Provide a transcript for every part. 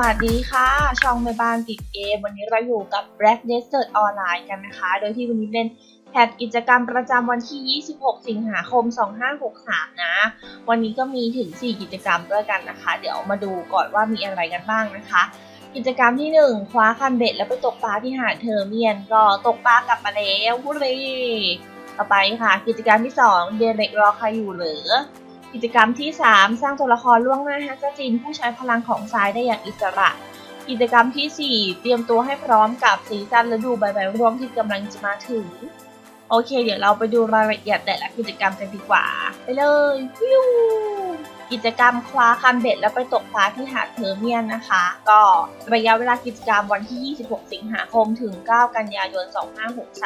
วัสดีค่ะ ช่องแม่บ้านติดเกม วันนี้เราอยู่กับ Black Desert Online กันนะคะ โดยที่วันนี้เป็นแพทกิจกรรมประจำวันที่ 26 สิงหาคม 2563 นะ วันนี้ก็มีถึง 4 กิจกรรมด้วยกันนะคะ เดี๋ยวมาดูก่อนว่ามีอะไรกันบ้างนะคะ กิจกรรมที่ 1 คว้าคันเบ็ดแล้วไปตกปลาที่หาดเทอร์เมียน ก็ตกปลากลับมาแล้วพูดเลยต่อไปค่ะ กิจกรรมที่ 2 เดเร็กรอใครอยู่หรือ กิจกรรมที่ 3 สร้างตัวละครล่วงหน้าฮักกจินผู้ใช้พลังของทรายได้อย่างอิสระ กิจกรรมทีสี่4 เตรียมตัวให้พร้อมกับซีซั่นฤดูใบไม้ร่วงที่กำลังจะมาถึง อเค เดี๋ยวเราไปดูรายละเอียดแต่ละกิจกรรมกันดีกว่า ไปเลยวิวกิจกรรมคว้าคันเบ็ดแล้วไปตกปลาที่หาดเทอร์เมียนนะคะ ก็ระยะเวลากิจกรรมวันที่ 26 สิงหาคมถึง 9 กันยายน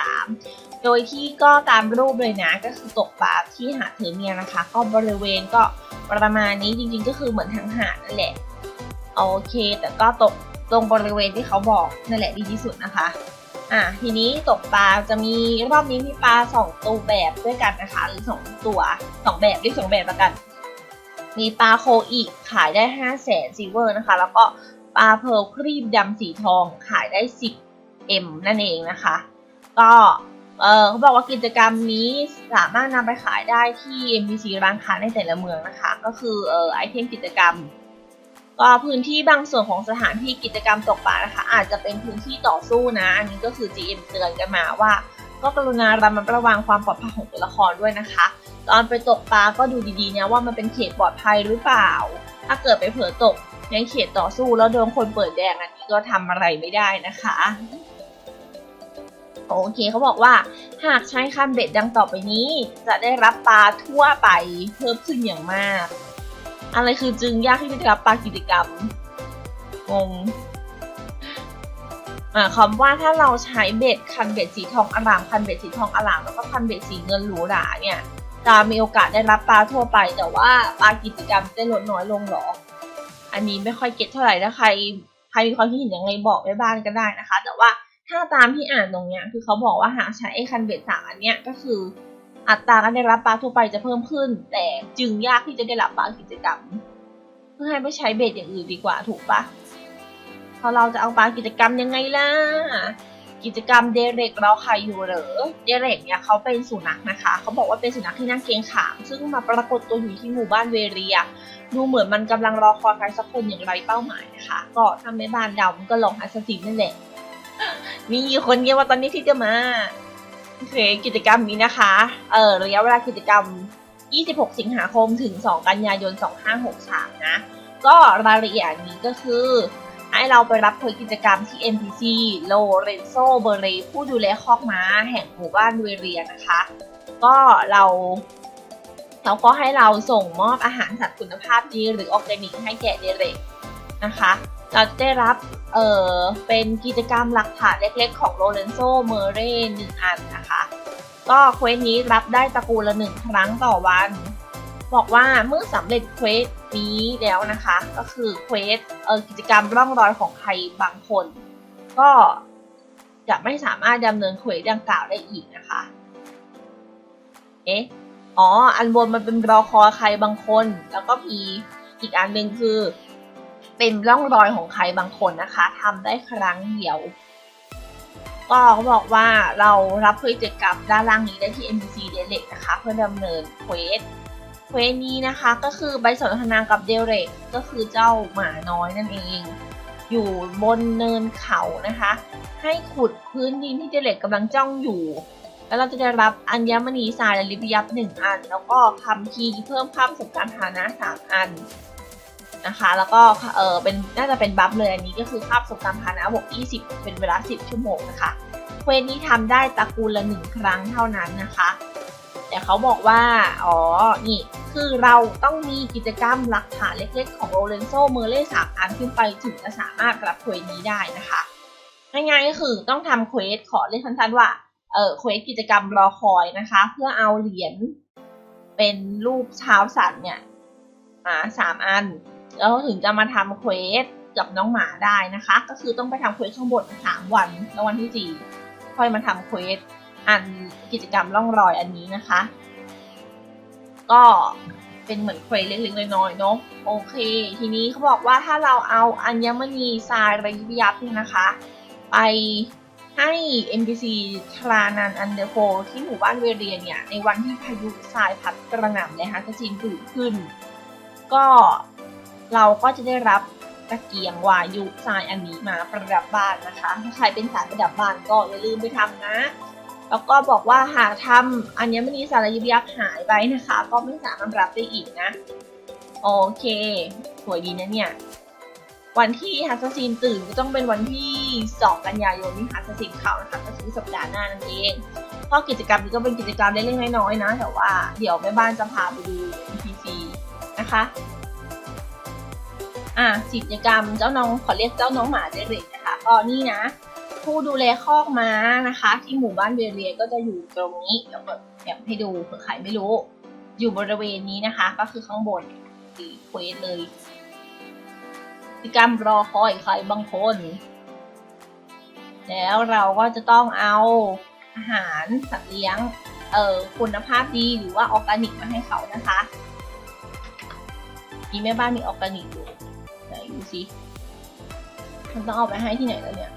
2563 โดยที่ก็ตามรูปเลยนะ ก็คือตกปลาที่หาดเทอร์เมียนนะคะ ก็บริเวณก็ประมาณนี้จริงๆ ก็คือเหมือนทางหาดนั่นแหละ โอเค แต่ก็ตกตรงบริเวณที่เขาบอกนั่นแหละดีที่สุดนะคะ อะทีนี้ตกปลาจะมีรอบนี้มีปลาสองตัวแบบด้วยกันนะคะหรือสองตัวสองแบบเรียกสองแบบละกัน มีปลาโคอีกขายได้ห้าแสนซิลเวอร์นะคะ แล้วก็ปลาเพร์ลครีบดำสีทองขายได้สิบเอ็มนั่นเองนะคะ ก็เออเขาบอกว่ากิจกรรมนี้สามารถนำไปขายได้ที่ NPC ร้านค้าในแต่ละเมืองนะคะ ก็คือเออไอเทมกิจกรรม ก็พื้นที่บางส่วนของสถานที่กิจกรรมตกปลานะคะ อาจจะเป็นพื้นที่ต่อสู้นะ อันนี้ก็คือ GM เตือนกันมาว่า ก็กรุณาระมัดระวังความปลอดภัยของตัวละครด้วยนะคะ ตอนไปตกปลาก็ดูดีๆนะว่ามันเป็นเขตปลอดภัยหรือเปล่า ถ้าเกิดไปเผลอตกในเขตต่อสู้แล้วโดนคนเปิดแดงอันนี้ก็ทำอะไรไม่ได้นะคะโอเคเขาบอกว่าหากใช้คันเบ็ดดังต่อไปนี้ จะได้รับปลาทั่วไปเพิ่มขึ้นอย่างมาก อะไรคือจึงยากที่จะรับปลากิจกรรมงงหมายความว่าถ้าเราใช้เบ็ดคันเบ็ดสีทองอลามคันเบ็ดสีทองอลามแล้วก็คันเบ็ดสีเงินหรูหราเนี่ยจะมีโอกาสได้รับปลาทั่วไป แต่ว่าปลากิจกรรมจะลดน้อยลงหรอ อันนี้ไม่ค่อยเก็ตเท่าไหร่ถ้าใครใครมีความคิดเห็นยังไงบอกไว้บ้านก็ได้นะคะ แต่ว่าถ้าตามที่อ่านตรงเนี้ยคือเขาบอกว่าหากใช้ไอ้คันเบ็ดสามอันเนี้ยก็คือ อัตราการได้รับปลาทั่วไปจะเพิ่มขึ้น แต่จึงยากที่จะได้รับปลากิจกรรม เพื่อให้ไปใช้เบ็ดอย่างอื่นดีกว่าถูกปะพราะเราจะเอาปลากิจกรรมยังไงล่ะกิจกรรมเดเร็กเราใครอยู่เหรอเดเร็กเนี่ยเขาเป็นสุนัขนะคะ เขาบอกว่าเป็นสุนัขที่น่าเกงขาม ซึ่งมาปรากฏตัวอยู่ที่หมู่บ้านเวเรีย ดูเหมือนมันกำลังรอคอยใครสักคนอย่างไรเป้าหมายนะคะ ก็ถ้าไม่บ้านเดามันก็ลองอัสซินนั่นแหละ มีคนเงียว่าตอนนี้ที่จะมา โอเคกิจกรรมนี้นะคะ เออระยะเวลากิจกรรม 26 สิงหาคมถึง 2 กันยายน 2563 นะ ก็รายละเอียดนี้ก็คือ ให้เราไปรับเผยกิจกรรมที่ NPC โลเรนโซเบเรผู้ดูแลคอกม้า แห่งหมู่บ้านเวเรียนะคะ ก็เราเขาก็ให้เราส่งมอบอาหารสัตว์คุณภาพดีหรือออร์แกนิกให้แก่เดเรก นะคะ เราได้รับเออเป็นกิจกรรมหลักฐานเล็กๆ ของโลเรนโซเมเร่หนึ่งอันนะคะ ก็เควสนี้รับได้ตระกูลละหนึ่งครั้งต่อวัน บอกว่าเมื่อสำเร็จเควสนี้แล้วนะคะ ก็คือเควสเออกิจกรรมร่องรอยของใครบางคน ก็จะไม่สามารถดำเนินเควสดังกล่าวได้อีกนะคะ เอ๊ะ อ๋อ อันบนมันเป็นรอคอยใครบางคน แล้วก็มีอีกอันหนึ่งคือ เป็นร่องรอยของใครบางคนนะคะทำได้ครั้งเดียว ก็เขาบอกว่าเรารับกิจกรรมด้านล่างนี้ได้ที่ NPC d e l e c นะคะ เพื่อดำเนินเควสเควสนี้นะคะก็คือใบสนทนากับเดเรกก็คือเจ้าหมาน้อยนั่นเอง อยู่บนเนินเขานะคะ ให้ขุดพื้นดินที่เดเรกกำลังจ้องอยู่ แล้วเราจะได้รับอัญมณีทรายและลิบยับหนึ่งอัน แล้วก็คำคีเพิ่มภาพสบการฐานะสามอัน นะคะ แล้วก็เออเป็นน่าจะเป็นบัฟเลยอันนี้ก็คือภาพสบการณ์ฐานะบวก20 เป็นเวลา 10 ชั่วโมงนะคะเควสนี้ทำได้ตระกูลละหนึ่งครั้งเท่านั้นนะคะ แต่เขาบอกว่า อ๋อ นี่คือเราต้องมีกิจกรรมหลักฐานเล็กๆ ของโรเลนโซเมอร์เล่สามอันขึ้นไปถึงจะสามารถรับเควสนี้ได้นะคะง่ายๆก็คือต้องทำเควสขอเรียกสั้นๆว่าเออเควสกิจกรรมรอคอยนะคะ เพื่อเอาเหรียญเป็นรูปเช้าสัตว์เนี่ยมาสามอัน แล้วถึงจะมาทำเควสกับน้องหมาได้นะคะ ก็คือต้องไปทำเควสข้างบนสามวัน แล้ววันที่สี่ค่อยมาทำเควสอันกิจกรรมล่องรอยอันนี้นะคะ ก็เป็นเหมือนเควสเล็กๆน้อยๆเนาะโอเค ทีนี้เขาบอกว่าถ้าเราเอาอัญมณีทรายระยิบยับเนี่ยนะคะ ไปให้ NPC ทรานันอันเดอร์โฟที่หมู่บ้านเวเรียนเนี่ย ในวันที่พายุทรายพัดกระหน่ำเลยฮะจะจีนตื่นขึ้น ก็ เราก็จะได้รับตะเกียงวายุทรายอันนี้มาประดับบ้านนะคะ ถ้าใครเป็นสายประดับบ้านก็อย่าลืมไปทำนะ แล้วก็บอกว่าหากทำอัญมณีสารยิบยักษ์หายไปนะคะ ก็ไม่สามารถรับได้อีกนะ โอเค สวยดีนะเนี่ย วันที่ฮัสซินตื่นก็ต้องเป็นวันที่ 2 กันยายนที่ฮัสซินเข้านะคะก็คือสัปดาห์หน้านั่นเองเพราะกิจกรรมนี้ก็เป็นกิจกรรมเล็กๆน้อยๆนะ แต่ว่าเดี๋ยวแม่บ้านจะพาไปดู NPC นะคะ อะกิจกรรมเจ้าน้องขอเรียกเจ้าน้องหมาเจเริกนะคะก็นี่นะ ผู้ดูแลคอกม้านะคะ ที่หมู่บ้านเบเรียก็จะอยู่ตรงนี้เดี๋ยวเปิดแถมให้ดูเผื่อใครไม่รู้ อยู่บริเวณนี้นะคะ ก็คือข้างบนสีเควสเลยกิจกรรมรอคอยใครบางคน แล้วเราก็จะต้องเอาอาหารสัตว์เลี้ยงเอ่อคุณภาพดีหรือว่าออร์แกนิกมาให้เขานะคะ มีแม่บ้านมีออร์แกนิกอยู่ ไหนดูสิมันต้องเอาไปให้ที่ไหนแล้วเนี่ย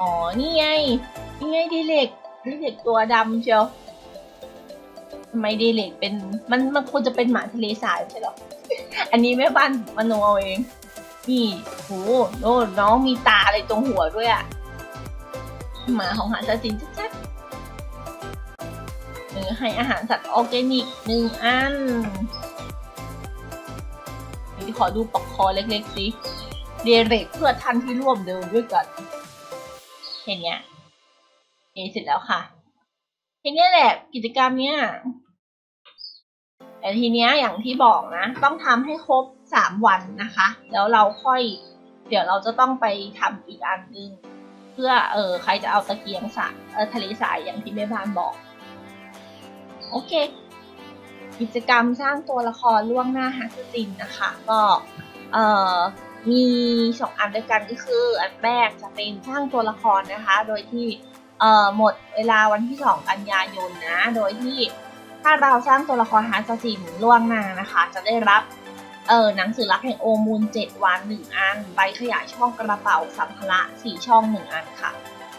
อ๋อ นี่ไง นี่ไงดีเล็กดีเล็กตัวดำเชียวทำไมดีเล็กเป็น มันมันควรจะเป็นหมาทะเลสาบใช่หรอ อันนี้แม่บ้านมโนเอาเอง นี่โหโน่นน้องมีตาอะไรตรงหัวด้วยอะหมาของหาซาจินชัดๆเออให้อาหารสัตว์ออร์แกนิกหนึ่งอัน ขอดูปอกคอเล็กๆสิเดเรกเพื่อท่านที่ร่วมเดินด้วยกันเห็นเนี้ยเอเสร็จแล้วค่ะเห็นเนี้ยแหละกิจกรรมเนี้ยแต่ทีเนี้ยอย่างที่บอกนะ ต้องทำให้ครบสามวันนะคะ แล้วเราค่อย เดี๋ยวเราจะต้องไปทำอีกอันนึงเพื่อเออใครจะเอาตะเกียงสาเออทะเลสายอย่างที่แม่บ้านบอก โอเค กิจกรรมสร้างตัวละครล่วงหน้าฮัสตินนะคะ ก็เอ่อมีสองอันด้วยกันก็คือ อันแรกจะเป็นสร้างตัวละครนะคะ โดยที่เอ่อหมดเวลาวันที่ 2 กันยายนนะ โดยที่ถ้าเราสร้างตัวละครฮัสตินล่วงหน้านะคะ จะได้รับเออหนังสือรับแห่งโอมูล 7 วัน 1 อัน ใบขยายช่องกระเป๋าสัมภาระ 4 ช่อง 1 อันค่ะ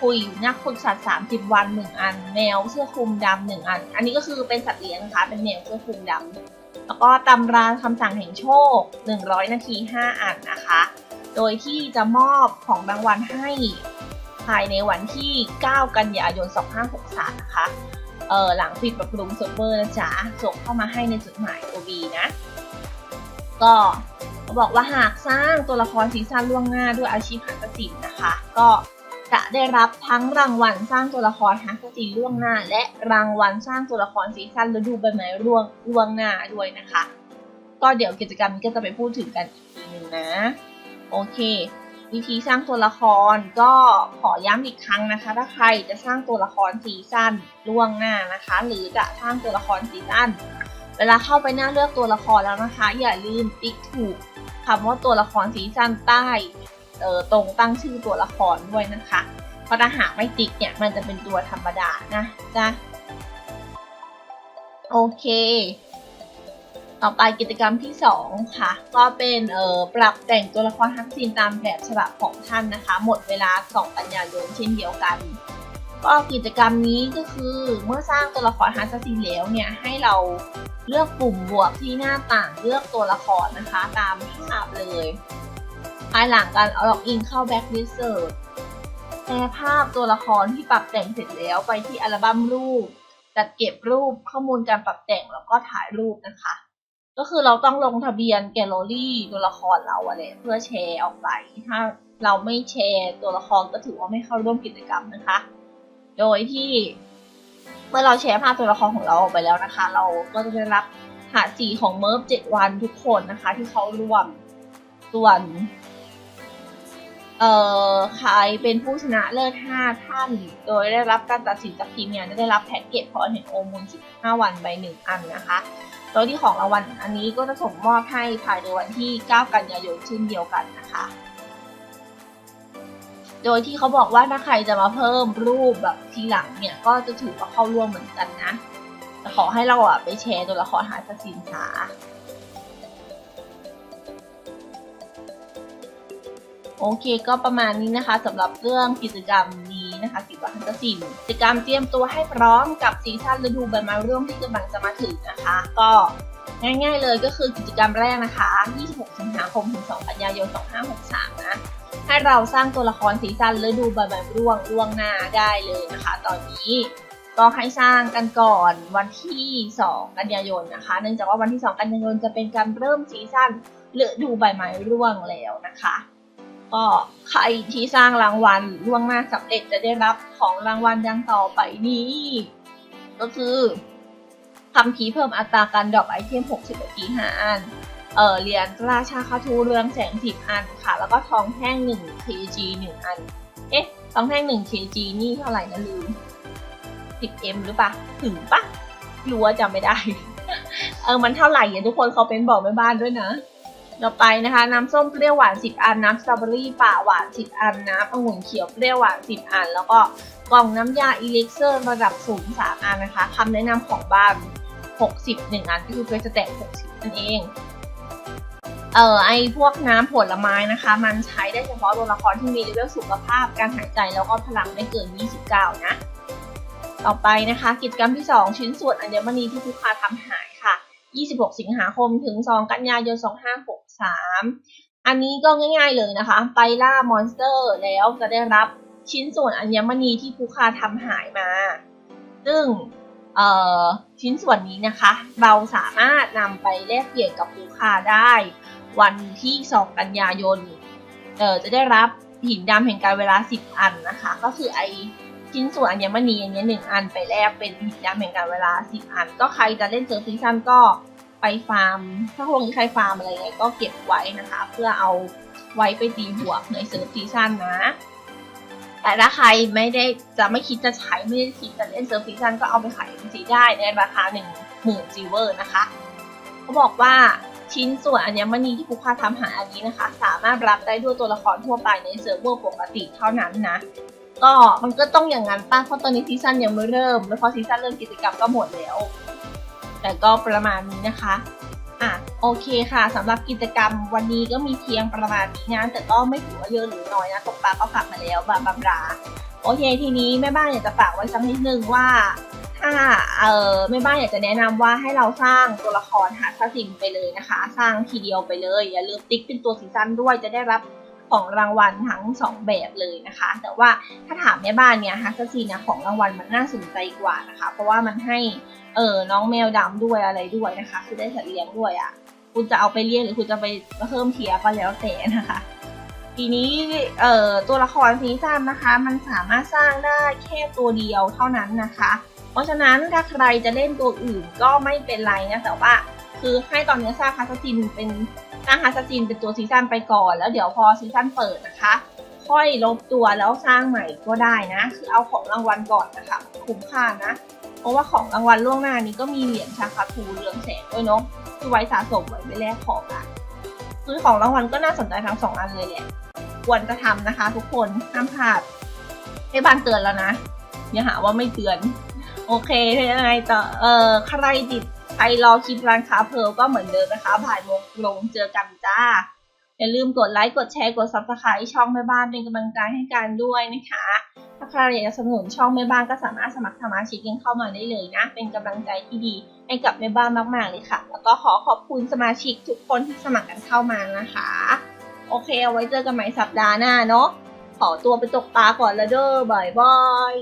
คุยอยู่นักฝึกสัตว์ 30 วัน 1 อัน แมวเสื้อคลุมดำหนึ่งอัน อันนี้ก็คือเป็นสัตว์เลี้ยงนะคะ เป็นแมวเสื้อคลุมดำแล้วก็ตำราคำสั่งแห่งโชค 100 นาที 5 อันนะคะ โดยที่จะมอบของรางวัลให้ภายในวันที่ 9 กันยายน 2563 นะคะ เออหลังปิดปรับปรุงเซิร์ฟเวอร์นะจ๊ะ ส่งเข้ามาให้ในจดหมาย OB นะ ก็บอกว่าหากสร้างตัวละครซีซั่นล่วงหน้าด้วยอาชีพหัตถศิลป์นะคะ ก็ จะได้รับทั้งรางวัลสร้างตัวละครฮัสซีล่วงหน้า และรางวัลสร้างตัวละครซีซั่นฤดูใบไม้ร่วงล่วงหน้าด้วยนะคะ ก็เดี๋ยวกิจกรรมนี้ก็จะไปพูดถึงกันอีกทีนึงนะ โอเค วิธีสร้างตัวละครก็ขอย้ำอีกครั้งนะคะ ถ้าใครจะสร้างตัวละครซีซั่นล่วงหน้านะคะ หรือจะสร้างตัวละครซีซั่นเวลาเข้าไปหน้าเลือกตัวละครแล้วนะคะ อย่าลืมติ๊กถูกคำว่าตัวละครซีซั่นใต้ เออตรงตั้งชื่อตัวละครด้วยนะคะเพราะถ้าหากไม่ติ๊กเนี่ยมันจะเป็นตัวธรรมดานะจ๊ะโอเค ต่อไปกิจกรรมที่ 2 ค่ะ ก็เป็นเอ่อปรับแต่งตัวละครทักซินตามแบบฉบับของท่านนะคะ หมดเวลา 2 กันยายนเช่นเดียวกัน ก็กิจกรรมนี้ก็คือเมื่อสร้างตัวละครฮัสซินแล้วเนี่ยให้เราเลือกปุ่มบวกที่หน้าต่างเลือกตัวละครนะคะ ตามภาพเลย ภายหลังการเอล็อกอินเข้าแบ็กลิสเซอร์แชร์ภาพตัวละครที่ปรับแต่งเสร็จแล้วไปที่อัลบั้มรูป จัดเก็บรูปข้อมูลการปรับแต่งแล้วก็ถ่ายรูปนะคะ ก็คือเราต้องลงทะเบียนแกลเลอรี่ตัวละครเราอะเนี่ยเพื่อแชร์ออกไป ถ้าเราไม่แชร์ตัวละครก็ถือว่าไม่เข้าร่วมกิจกรรมนะคะ โดยที่เมื่อเราแชร์ภาพตัวละครของเราออกไปแล้วนะคะ เราก็จะได้รับหาสีของเมิร์ฟเจ็ดวันทุกคนนะคะ ที่เขาร่วมส่วน เอ่อใครเป็นผู้ชนะเลิศ 5 ท่าน โดยได้รับการตัดสินจากทีมงานจะได้รับแพ็กเกจพอเห็นโอมูล 15 วันใบหนึ่งอันนะคะ โดยที่ของรางวัลอันนี้ก็จะส่งมอบให้ภายในวันที่ 9 กันยายนเช่นเดียวกันนะคะ โดยที่เขาบอกว่าถ้าใครจะมาเพิ่มรูปแบบทีหลังเนี่ย ก็จะถือว่าเข้าร่วมเหมือนกันนะ ขอให้เราอะไปแชร์ตัวละครหาสินค้า โอเคก็ประมาณนี้นะคะสำหรับเรื่องกิจกรรมนี้นะคะกิจกรรมทันตศิลป์กิจกรรมเตรียมตัวให้พร้อมกับซีซั่นฤดูใบไม้ร่วงที่กำลังจะมาถึงนะคะ ก็ง่ายๆเลยก็คือกิจกรรมแรกนะคะ 26 สิงหาคม ถึง 2 กันยายน 2563 นะ ให้เราสร้างตัวละครซีซั่นฤดูใบไม้ร่วงล่วงหน้าได้เลยนะคะ ตอนนี้ก็ให้สร้างกันก่อนวันที่ 2 กันยายนนะคะ เนื่องจากว่าวันที่ 2 กันยายนจะเป็นการเริ่มซีซั่นฤดูใบไม้ร่วงแล้วนะคะ ก็ใครที่สร้างรางวัลล่วงหน้าสำเร็จจะได้รับของรางวัลดังต่อไปนี้ ก็คือคำพีเพิ่มอัตราการดรอปไอเทม 60นาที5อัน เออเหรียญราชาคาทูเรืองแสง 10 อันค่ะ แล้วก็ทองแท่ง 1 kg 1 อัน เอ๊ะ ทองแท่ง 1 kg นี่เท่าไหร่นะลืม 10m หรือปะถึงปะรู้ว่าจำไม่ได้ เออ มันเท่าไหร่อะทุกคนเขาเป็นบอกแม่บ้านด้วยนะ ต่อไปนะคะ น้ำส้มเปรี้ยวหวาน 10 อัน น้ำสตรอเบอรี่ป่าหวาน 10 อัน น้ำองุ่นเขียวเปรี้ยวหวาน 10 อัน แล้วก็กล่องน้ำยาอีเล็กเซอร์ระดับสูง 3 อันนะคะคำแนะนำของบ้าน 60 1 อันก็คือเพื่อจะแตก60 นั่นเอง เอ่อไอพวกน้ำผลไม้นะคะ มันใช้ได้เฉพาะตัวละครที่มีเลเวลสุขภาพการหายใจแล้วก็พลังไม่เกิน 29 นะต่อไปนะคะ กิจกรรมที่ 2 ชิ้นส่วนอัญมณีที่ผู้ค้าทำหา 26 สิงหาคมถึง 2 กันยายน 2563 อันนี้ก็ง่ายๆเลยนะคะ ไปล่ามอนสเตอร์แล้วจะได้รับชิ้นส่วนอัญมณีที่ผู้ค้าทำหายมา ซึ่งชิ้นส่วนนี้นะคะ เราสามารถนำไปแลกเปลี่ยนกับผู้ค้าได้ วันที่ 2 กันยายนจะได้รับหินดำแห่งการเวลา 10 อันนะคะ ก็คือไอ ชิ้นส่วนอัญมณีอันนี้หนึ่งอันไปแลกเป็นหินดำแห่งการเวลา10อัน ก็ใครจะเล่นเซิร์ฟซีซั่นก็ไปฟาร์ม ถ้าพวกนี้ใครฟาร์มอะไรเงี้ยก็เก็บไว้นะคะ เพื่อเอาไว้ไปตีบวกในเซิร์ฟซีซั่นนะ แต่ถ้าใครไม่ได้จะไม่คิดจะใช้ไม่ได้คิดจะเล่นเซิร์ฟซีซั่นก็เอาไปขายสีได้ในราคา1 0,000ซิลเวอร์นะคะเขาบอกว่าชิ้นส่วนอัญมณีที่ผู้ค้าทำหาอันนี้นะคะ สามารถรับได้ด้วยตัวละครทั่วไปในเซิร์ฟเวอร์ปกติเท่านั้นนะ ก็มันก็ต้องอย่างนั้นป้าเพราะตอนนี้ซีซั่นยังไม่เริ่ม แล้วพอซีซั่นเริ่มกิจกรรมก็หมดแล้ว แต่ก็ประมาณนี้นะคะอะโอเคค่ะสำหรับกิจกรรมวันนี้ก็มีเพียงประมาณนี้นะแต่ก็ไม่ถือว่าเยอะหรือน้อยนะตกปลาก็ขับมาแล้วบาบาบราโอเคทีนี้แม่บ้านอยากจะฝากไว้สักนิดนึงว่าถ้าเออแม่บ้านอยากจะแนะนำว่าให้เราสร้างตัวละครหาซาซิมไปเลยนะคะ สร้างทีเดียวไปเลยอย่าลืมติ๊กเป็นตัวซีซั่นด้วยจะได้รับ ของรางวัลทั้ง 2 แบบเลยนะคะ แต่ว่าถ้าถามแม่บ้านเนี่ยฮัสซีเนี่ยของรางวัลมันน่าสนใจกว่านะคะ เพราะว่ามันให้เออน้องแมวดำด้วยอะไรด้วยนะคะ คือได้สัตว์เลี้ยงด้วยอะ่ะคุณจะเอาไปเลี้ยงหรือคุณจะไปเพิ่มเทียก็แล้วแต่นะคะ ทีนี้เอ่อตัวละครซีซั่นนะคะ มันสามารถสร้างได้แค่ตัวเดียวเท่านั้นนะคะ เพราะฉะนั้นถ้าใครจะเล่นตัวอื่นก็ไม่เป็นไรนะแต่ว่าคือให้ตอนนี้สร้างฮัสซินเป็น สร้างฮัสซินเป็นตัวซีซั่นไปก่อน แล้วเดี๋ยวพอซีซั่นเปิดนะคะ ค่อยลบตัวแล้วสร้างใหม่ก็ได้นะ คือเอาของรางวัลก่อนนะคะ คุ้มค่านะ เพราะว่าของรางวัลล่วงหน้านี้ก็มีเหรียญชาคาทูเรืองแสงด้วยเนาะคือไว้สะสมไว้ไปแลกของอะคือของรางวัลก็น่าสนใจทั้งสองอันเลยแหละควรจะทำนะคะ ทุกคนห้ามพลาดให้บานเตือนแล้วนะอย่าหาว่าไม่เตือน โอเคยังไงต่อเออใครติด ใครรอคลิปร้านค้าเพร์ลก็เหมือนเดิมนะคะบ่ายโมงลงเจอกันจ้า อย่าลืมกดไลค์กดแชร์กด subscribe ช่องแม่บ้านเป็นกำลังใจให้กันด้วยนะคะ ถ้าใครอยากจะสนับสนุนช่องแม่บ้านก็สามารถสมัครสมาชิกกันเข้ามาได้เลยนะ เป็นกำลังใจที่ดีให้กับแม่บ้านมากๆเลยค่ะ แล้วก็ขอขอบคุณสมาชิกทุกคนที่สมัครกันเข้ามานะคะ โอเคเอาไว้เจอกันใหม่สัปดาห์หน้าเนาะขอตัวไปตกปลาก่อนแล้วเด้อบายบาย